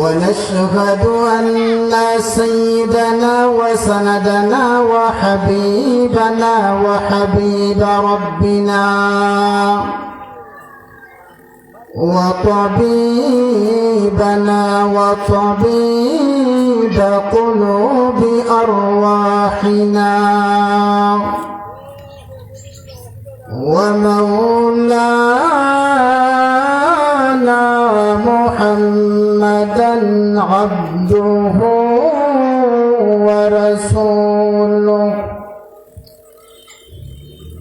ونشهد أن سيدنا وسندنا وحبيبنا وحبيب ربنا وطبيبنا وطبيب قلوب أرواحنا ومولانا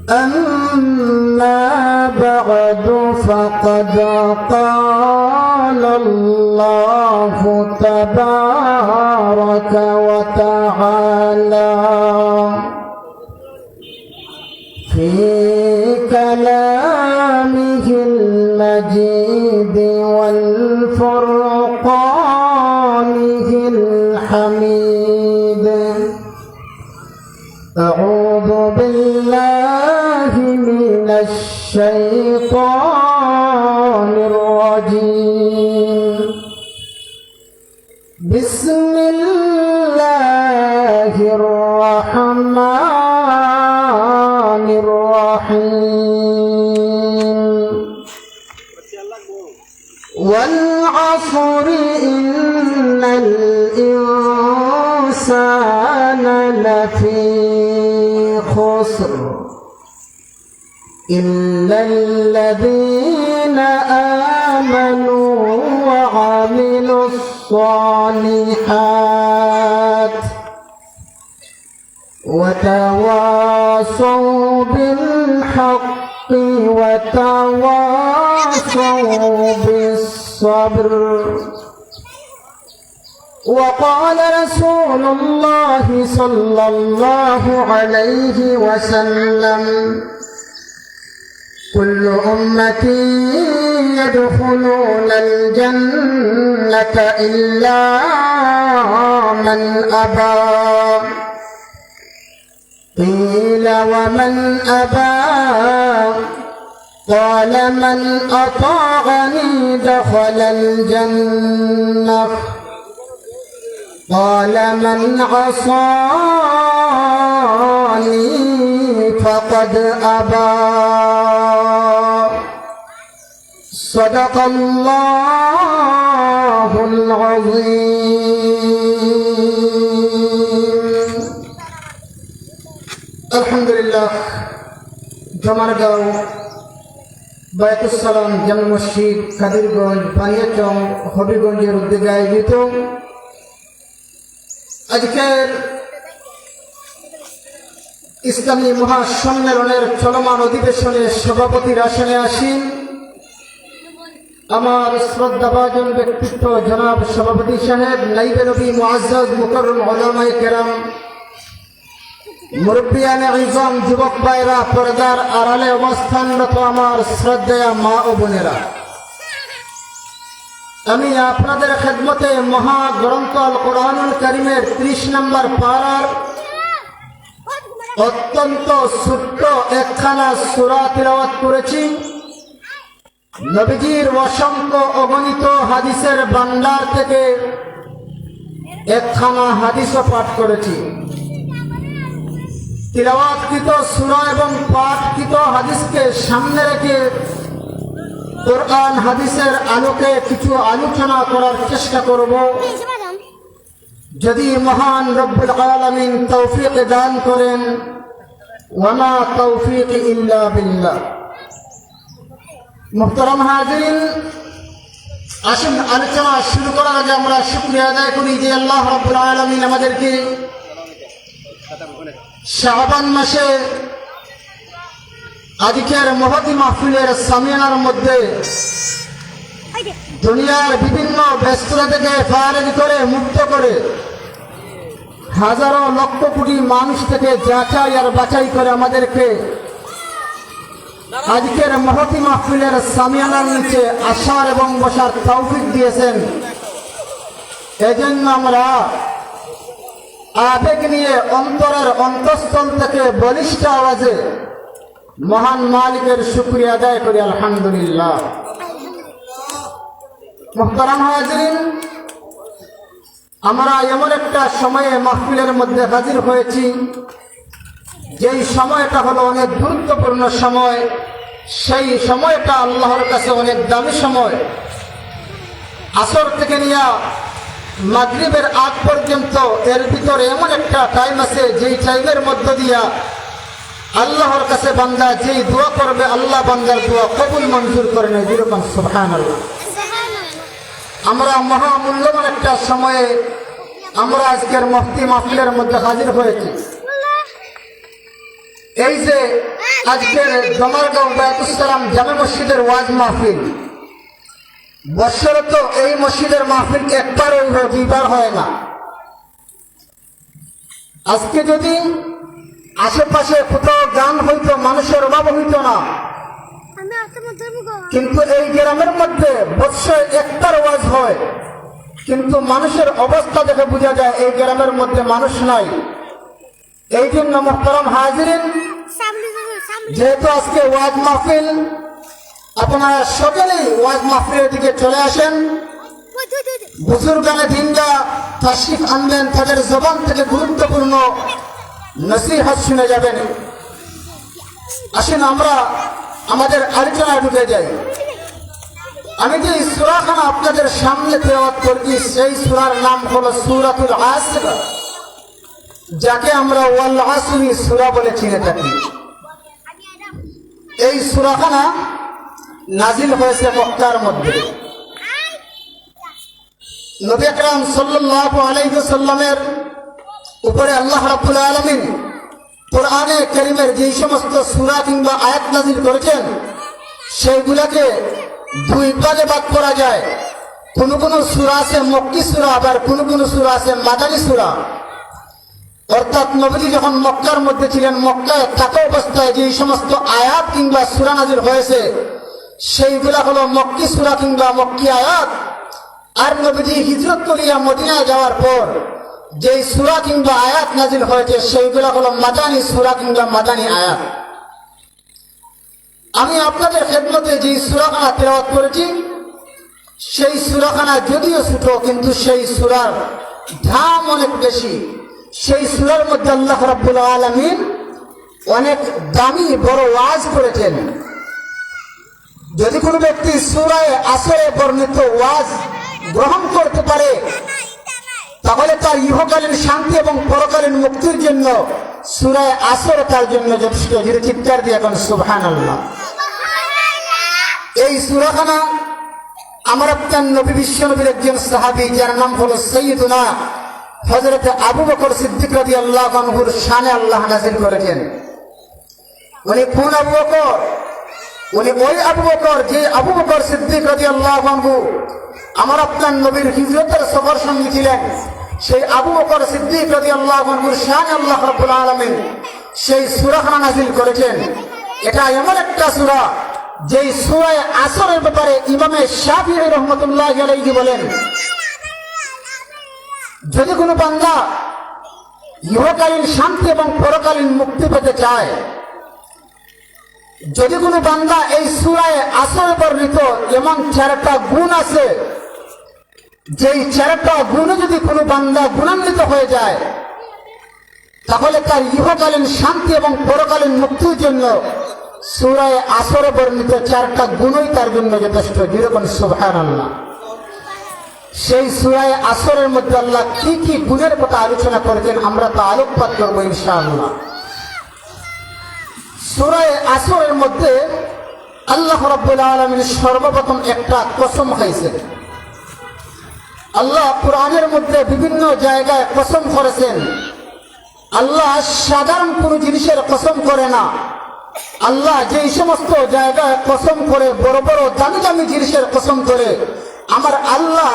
أما بعد فقد قال الله تبارك وتعالى الشيطان الرجيم. بسم الله الرحمن الرحيم. والعصر إن الإنسان لفي خسر. إلا الذين آمنوا وعملوا الصالحات وتواصوا بالحق وتواصوا بالصبر وقال رسول الله صلى الله عليه وسلم كل أمتي يدخلون الجنة إلا من أبى. قيل ومن أبى؟ قال من أطاعني دخل الجنة. قال من عصاني فقد أبى صدق الله العظيم الحمد لله জমারগাঁও বায়তুসালাম জামে মসজিদ কাদিরগঞ্জ পানিয়াচং হবিগঞ্জের উদ্যোগে আয়োজিত আজকের ইসলামী মহাসম্মেলনের চলমান অধিবেশনে সভাপতির আসনে আসীন আমার শ্রদ্ধাভাজন ব্যক্তিত্ব জনাব সভাপতি সাহেব, নাইবে নবী মুআজ্জাজ মুকররম ওলামায়ে কেরাম মুরব্বিয়ানে যুবক ভাইরা, পর্দার আড়ালে অবস্থানরত আমার শ্রদ্ধেয়া মা ও বোনেরা। আমি আপনাদের খেদমতে মহাগ্রন্থ আল কোরআনুল করিমের ত্রিশ নম্বর পাড়ার অত্যন্ত ছোট্ট একখানা সুরা তিলাওয়াত করেছি। নবীজির অসংখ্য অগণিত হাদিসের ভান্ডার থেকে একখানা হাদিসও পাঠ করেছি। তিলাওয়াতকৃত সুরা এবং পাঠকৃত হাদিসকে সামনে রেখে কোরআন হাদিসের আলোকে কিছু আলোচনা করার চেষ্টা করব। যদি মহান রব্বুল আলমিন তৌফিক দান করেন, ওয়ামা তৌফিক ইল্লা বিল্লা মোহতরম হাজিন আসুন আলোচনা শুরু করার আগে আমরা শুক্রিয়া আদায় করি যে আল্লাহ রব্বুল আলমিন আমাদেরকে শাহবান মাসে আজকের মহতি মাহফিলের সামিয়ানার মধ্যে দুনিয়ার বিভিন্ন ব্যস্ততা থেকে ফারেজ করে, মুক্ত করে, হাজারো লক্ষ কোটি মানুষ থেকে যাচাই আর বাছাই করে আমাদেরকে আজকের মহতি মাহফিলের সামিয়ানার নিচে আসার এবং বসার তৌফিক দিয়েছেন। এজন্য আমরা আবেগ নিয়ে অন্তরের অন্তঃস্থল থেকে বলিষ্ঠ আওয়াজে মহান মালিকের শুক্রিয়া আদায় করি, আলহামদুলিল্লাহ। আমরা এমন একটা সময়ে মাহফিলের মধ্যে হাজির হয়েছি, যেই সময়টা হলো অনেক গুরুত্বপূর্ণ সময়, সেই সময়টা আল্লাহর কাছে অনেক দামি সময়। আসর থেকে নিয়ে মাগরিবের আগ পর্যন্ত এর ভিতরে এমন একটা টাইম আছে, যেই টাইমের মধ্য দিয়া আল্লাহর কাছে বান্দা যেই দোয়া করবে, আল্লাহ বান্দার দোয়া কবুল মঞ্জুর করে নেয়। যেরকম সুবহান আল্লাহ আমরা মহামূল্যবান একটা সময়ে আমরা আজকের মফতি মাহফিলের মধ্যে হাজির হয়েছি। এই যে আজকের জমারগাঁও জামে মসজিদের ওয়াজ মাহফিল বছরে তো এই মসজিদের মাহফিল একবার হয় দুইবার হয় না। আজকে যদি আশেপাশে কোথাও গান হইতো, মানুষের অভাব হইতো না কিন্তু এই গ্রামের মধ্যে বৎসরে একটার ওয়াজ হয়। কিন্তু মানুষের অবস্থা দেখে বোঝা যায় এই গ্রামের মধ্যে মানুষ নাই। এই জন্য মোহতারাম হাজিরিন, যেহেতু আজকে ওয়াজ মাহফিল, আপনারা সকলেই ওয়াজ মাহফিলের দিকে চলে আসেন। বুজুর্গানে দিনরা তাশরিফ আনলেন, তাদের জবান থেকে গুরুত্বপূর্ণ নসিহত শুনে যাবেন। আসেন আমরা আমাদের আলোচনায় ঢুকে যায়। আমি যে সুরাখানা আপনাদের সামনে তেওয়াত করছি, সেই সুরার নাম হলো সুরাতুল আসর, যাকে আমরা ওয়াল আসরি সুরা বলে চিনে থাকি। এই সুরাখানা নাজিল হয়েছে মক্কার মধ্যে। নবী আকরাম সাল্লাল্লাহু আলাইহি সাল্লামের উপরে আল্লাহ রাব্বুল আলামিন কোরআনে কারীমের যেই সমস্ত সুরা কিংবা আয়াত নাযিল করেছেন, সেইগুলোকে দুই ভাগে ভাগ করা যায়। কোন কোন সূরা আছে মক্কি সুরা, আবার কোন কোন সূরা আছে মাদানী সূরা। অর্থাৎ নবীজি যখন মক্কার মধ্যে ছিলেন, মক্কায় থাকা অবস্থায় যে সমস্ত আয়াত কিংবা সূরা নাযিল হয়েছে, সেইগুলা হলো মক্কি সুরা কিংবা মক্কি আয়াত। আর নবীজি হিজরত করিয়া মদিনায় যাওয়ার পর যেই সুরা কিংবা আয়াত নাজিল হয়েছে, সেইগুলো হলো মাদানি সুরা কিংবা মাদানি আয়াত। আমি আপনাদের খেদমতে যে সুরাখানা তেলাওয়াত করেছি, সেই সুরাখানা যদিও ছোট, কিন্তু সেই সুরার দাম অনেক বেশি। সেই সুরার মধ্যে আল্লাহ রাব্বুল আলামিন অনেক দামি বড় ওয়াজ করেছেন। যদি কোনো ব্যক্তি সুরায় আসরে বর্ণিত ওয়াজ গ্রহণ করতে পারে তাহলে তার ইহকালীন শান্তি এবং পরকালীন মুক্তির জন্য সুরায় আসর তার জন্য যথেষ্ট ধীরে চিৎকার দিয়ে এখন সুবহান আল্লাহ এই সুরাখানা আমার আপনার নবী, বিশ্ব নবীর একজন সাহাবি, যার নাম হলো সৈয়দুনা হজরত আবু বকর সিদ্দিক রাজি আল্লাহ আনহুর শানে আল্লাহ নাজিল করেছেন। উনি কোন আবু বকর? উনি ওই আবু বকর যে আবু বকর সিদ্দিক রাজি আল্লাহ আনহু, আমার আপনার নবীর হিজরতের সফর সঙ্গী ছিলেন। সেই আবু বকর সিদ্দিক রাজি আল্লাহ শান আল্লাহ রাব্বুল আলামিন সেই সূরাখানা নাজিল করেছেন। এটা এমন একটা সুরা যেই সূরায় আসরের ব্যাপারে ইমামে শাফিঈ রহমাতুল্লাহ আলাইহি বলেন, যদি কোনো বান্দা ইহকালীন শান্তি এবং পরকালীন মুক্তি পেতে চায়, যদি কোনো বান্দা এই সুরায় আসর বর্ণিত এমন চারটা গুণ আছে যেই চারটা গুণে যদি কোনো বান্দা গুণান্বিত হয়ে যায়, তাহলে তার ইহকালীন শান্তি এবং পরকালীন মুক্তির জন্য সুরায় আসরে বর্ণিত চারটা গুণই তার জন্য যথেষ্ট। যেরকম সুভান আল্লাহ সেই সুরায় আসরের মধ্যে আল্লাহ কি কি গুণের কথা আলোচনা করেছেন আমরা তা আলোকপাত করব ইনশাআল্লাহ। সুরায় আসরের মধ্যে আল্লাহ রব্বুল আলমিন সর্বপ্রথম একটা কসম খাইছে আল্লাহ কোরআনের মধ্যে বিভিন্ন জায়গায় কসম করেছেন। আল্লাহ সাধারণ কোনো জিনিসের কসম করে না। আল্লাহ যেই সমস্ত জায়গায় কসম করে, বড় বড় দামি দামি জিনিসের কসম করে, আমার আল্লাহ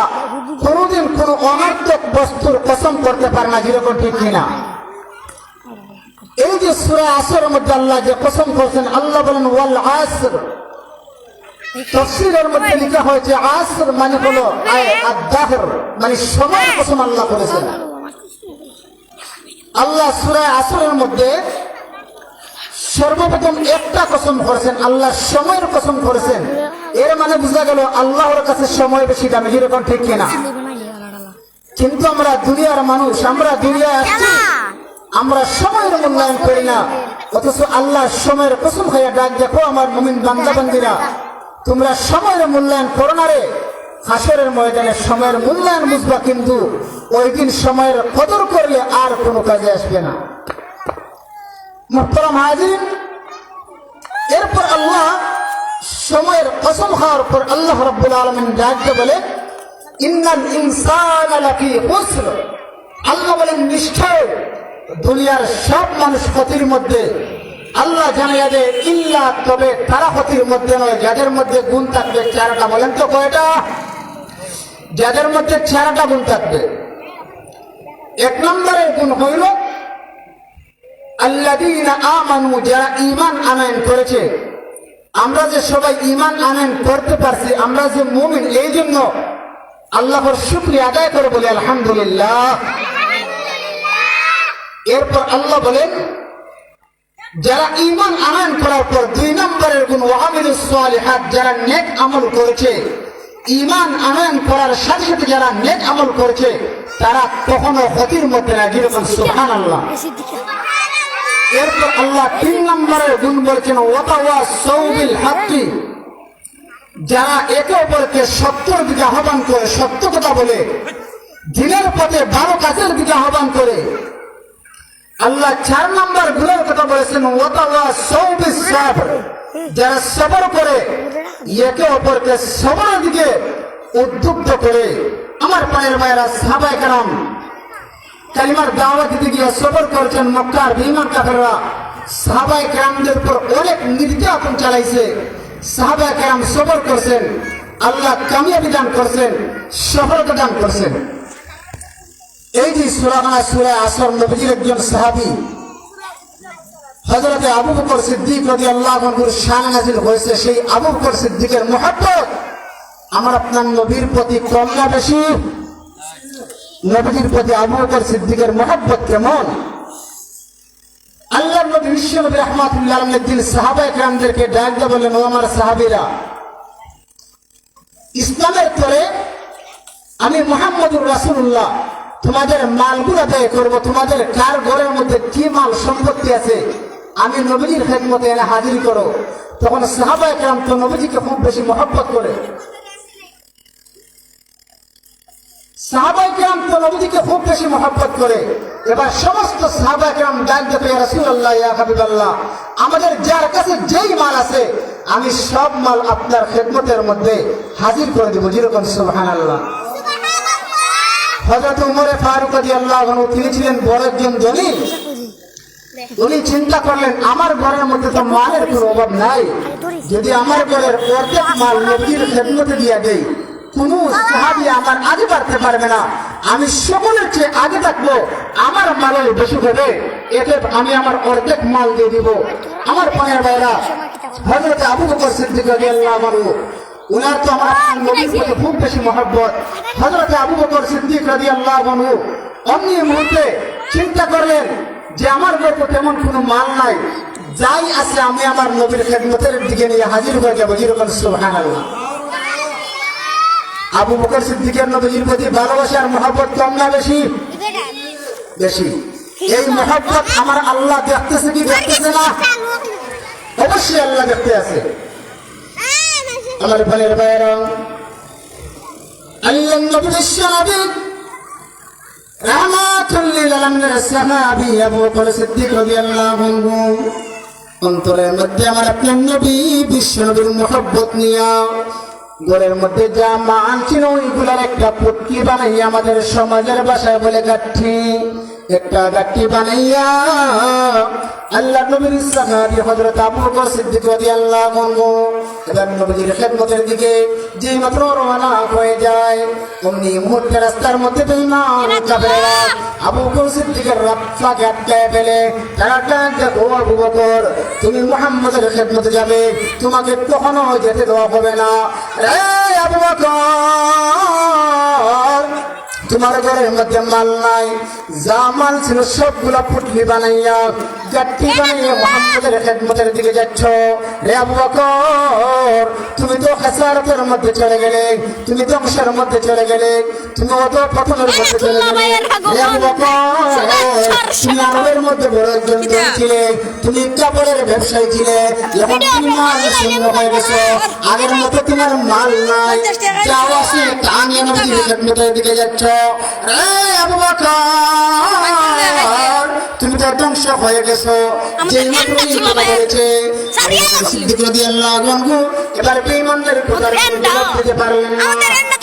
কোনোদিন কোনো অনার্থক বস্তুর কসম করতে পারে না, যেরকম ঠিক কিনা। এই যে সুরা আসরের মধ্যে আল্লাহ যে কসম করছেন, আল্লাহ বলেন, ওয়াল আসর। তফসিলের মধ্যে লেখা হয়েছে, আসর মানে হলো আদাহর মানে সময়ের কসম আল্লাহ করেছেন। আল্লাহ সুরা আসরের মধ্যে সর্বপ্রথম একটা কসম করেছেন, আল্লাহ সময়ের কসম করেছেন। এর মানে বোঝা গেল আল্লাহর কাছে সময় বেশি দামি যেরকম ঠিক কিনা? কিন্তু আমরা দুনিয়ার মানুষ, আমরা দুনিয়ায় আসছি, আমরা সময়ের মূল্যায়ন করি না। অথচ আল্লাহ সময়ের কসম খাইয়া ডাক দেখো, আমার মুমিন বান্দা বান্দিরা তোমরা সময়ের মূল্যায়ন করো না রে। হাসরের ময়দানে সময়ের মূল্যায়ন বুঝবা কিন্তু ওই দিন সময়ের কদর করলে আর কোনো কাজে আসবে না। মোহতরম এরপর আল্লাহ সময়ের কসম খাওয়ার পর আল্লাহ রব্বুল আলমিন ডাকতে বলে, ইন্নাল ইনসান লাফি খুসর আল্লাহ বলেন, নিশ্চয় দুনিয়ার সব মানুষ ক্ষতির মধ্যে আল্লাহ জানিয়ে দেয় ইল্লা তবে তারা মধ্যে নয়, যাদের মধ্যে গুণ থাকবে চারটা বলেন তো কয়টা? যাদের মধ্যে চারটা গুণ থাকবে। এক নম্বরের গুণ হইল আল্লাদিনা আমানু, যারা ঈমান আনয়ন করেছে। আমরা যে সবাই ইমান আনয়ন করতে পারছি, আমরা যে মুমিন, এই জন্য আল্লাহর শুক্রিয়া আদায় করে বলি আলহামদুলিল্লাহ। এরপর আল্লাহ বলেন যারা ইমান আনয়ন করার পর দুই নম্বরের গুণ ওয়াহামিদুস যারা নেক আমল করেছে ঈমান আনয়ন করার সাথে সাথে যারা নেক আমল করেছে তারা কখনো ক্ষতির মধ্যে না। যেরকম সুবহানাল্লাহ। এরপর আল্লাহ তিন নম্বরের গুণ বলছেন ওয়াতাওয়া সৌবিল হাক্কি। যারা একে অপরকে সত্যর দিকে আহ্বান করে সত্য কথা বলে দিনের পথে ভালো কাজের দিকে আহ্বান করে আল্লাহ চার নম্বর গুণের কথা বলেছেন সাবর যারা সবর করে, একে অপরকে সবরের দিকে উদ্যুক্ত করে। আমার পায়ের মায়েরা সাহাবাই কারাম কালিমার দাওয়াত দিতে গিয়ে সবর করেছেন মক্কার বিমান কাফেররা। সাহাবাই কেরামদের উপর অনেক নির্যাতন চালাইছে। সাহাবাই কেরাম সবর করছেন, আল্লাহ কামিয়াবি দান করছেন, সফলতা দান করছেন। এই যে সুরা আসর, নবীজির একজন সাহাবি হজরতে আবু বকর সিদ্দিক রবি আল্লাহ শান নাজিল হয়েছে, সেই আবু বকর সিদ্দিকের মহাব্বত আমার আপনার নবীর প্রতি কম না বেশি? নবীজির প্রতি আবু বকর সিদ্দিকের মহব্বত কেমন? আল্লাহ নবী বিশ্ব নবী রহমাতুল্লাহ একদিন সাহাবা একরামদেরকে ডাক দিয়ে বললেন, ও আমার সাহাবিরা, ইসলামের পরে আমি মোহাম্মদুর রাসুল্লাহ তোমাদের মালগুলো ব্যয় করব, তোমাদের কার ঘরের মধ্যে কি মাল সম্পত্তি আছে, আমি নবীজির খেদমতে এনে হাজির করো। তখন সাহাবা একরাম তো নবীজিকে খুব বেশি মহব্বত করে। খুব বেশি করে। এবার সমস্ত ইয়া আমাদের যার কাছে যেই মাল আছে, আমি সব মাল আপনার খেদমতের মধ্যে হাজির করে দেবো। যেরকম সুবহান আল্লাহ হজরত উমরে ফারুক আদি আল্লাহ তিনি ছিলেন বড় একজন জলিল উনি চিন্তা করলেন, আমার ঘরের মধ্যে তো মালের কোনো অভাব নাই। যদি আমার ঘরের অর্ধেক মাল নবীর খেদমতে দিয়ে দেই, কোন সাহাবি আমার আগে বাড়তে পারবে না। আমি সকলের চেয়ে আগে থাকব, আমার মালের বেশি হবে। এতে আমি আমার অর্ধেক মাল দিয়ে দিব। আমার পায়ের বাইরা হজরত আবু বকর সিদ্দিক রাদিয়াল্লাহু আনহু উনার তো আমার নবীর প্রতি খুব বেশি মহব্বত। হজরত আবু বকর সিদ্দিক রাদিয়াল্লাহু আনহু অমনি মুহূর্তে চিন্তা করলেন যে আমার গল্প তেমন কোনো মাল নাই। যাই আছে আমি আমার নবীর খেদমতের দিকে নিয়ে হাজির হয়ে যাব। যেরকম সুবহানাল্লাহ। আবু বকর সিদ্দিকের নবীর প্রতি ভালোবাসার মহব্বত কম না বেশি? বেশি। এই মহব্বত আমার আল্লাহ দেখতেছে কি দেখতেছে না? অবশ্যই আল্লাহ দেখতে আছে। আমার ফলের বাইরা আল্লাহ নবী বিশ্বনবী রহমাতুল্লিল আলামিনের সাহাবী আবু বকর সিদ্দিক রাদিয়াল্লাহু আনহু অন্তরের মধ্যে আমার আপনার নবী বিশ্ব নবীর মোহব্বত নিয়া ঘরের মধ্যে যা মান ছিল ওইগুলার একটা পটকি বানাইয়া আমাদের সমাজের বাসায় বলে গাঠি একটা গাঠি বানাইয়া আল্লাহ নবীর সাহাবী হযরত আবু বকর সিদ্দিক রাদিয়াল্লাহু আনহু, এবার নবীর খেদমতের দিকে যে মাত্র রওনা হয়ে যায়, অমনি মুহূর্তে রাস্তার মধ্যে বেঈমান কাফেররা আবু বকর সিদ্দিকের রাফাকে আটকায় ফেলে, তারা ডাক দেখো আবু বকর, তুমি মুহাম্মদের খেদমতে যাবে, তোমাকে কখনো যেতে দেওয়া হবে না। রে আবু বকর তোমার ঘরের মধ্যে মাল নাই। যা মাল ছিল সবগুলা পুটলি বানাইয়া গাঠি বানাইয়া মোহাম্মদের খেদমতের দিকে যাচ্ছ। রে আবু বকর তুমি তো হাসারতের মধ্যে চলে গেলে তুমি ধ্বংসের মধ্যে চলে গেলে তুমি অত পতনের মধ্যে চলে গেলে। রে আবু বকর তুমি আরবের মধ্যে বড় একজন ছিলে তুমি কাপড়ের ব্যবসায়ী ছিলে এখন তুমি মাল শূন্য হয়ে গেছো। আগের মতো তোমার মাল নাই। যাও আসি তা নিয়ে নবীর খেদমতের দিকে যাচ্ছ। রে আবু বকর তুমি তো ধ্বংস হয়ে গেছো। যে বলেছে সিদ্দিক রাদিয়াল্লাহু আনহু এবার বেঈমানদের দিতে না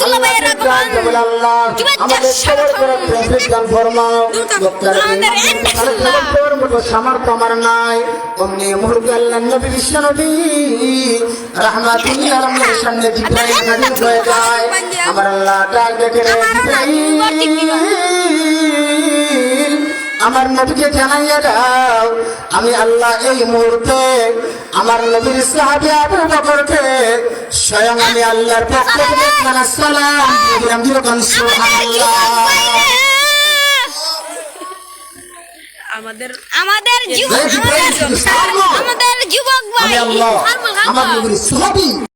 আল্লাহ আমাদের সবার করে। প্রফিট দান ফরমাও লোকটার মতো সামর্থ্য আমার নাই। অমনি মুহূর্তে আল্লাহ নবী বিশ্ব নবী। রাহমাতুল্লাহ আলমের সামনে জিব্রাইল নাজিল হয়ে যায়। আমার আল্লাহ ডাক দেখে আমার নবীকে জানাইয়া দাও আমি আল্লাহ এই মুহূর্তে আমার নবীর সাহাবী আবু বকরকে স্বয়ং আমি আল্লাহর পক্ষ থেকে খানা সালাম দিলাম। দিলাম সুবহানাল্লাহ। আমাদের আমাদের যুবক আমাদের যুবক ভাই আমার নবীর সাহাবী।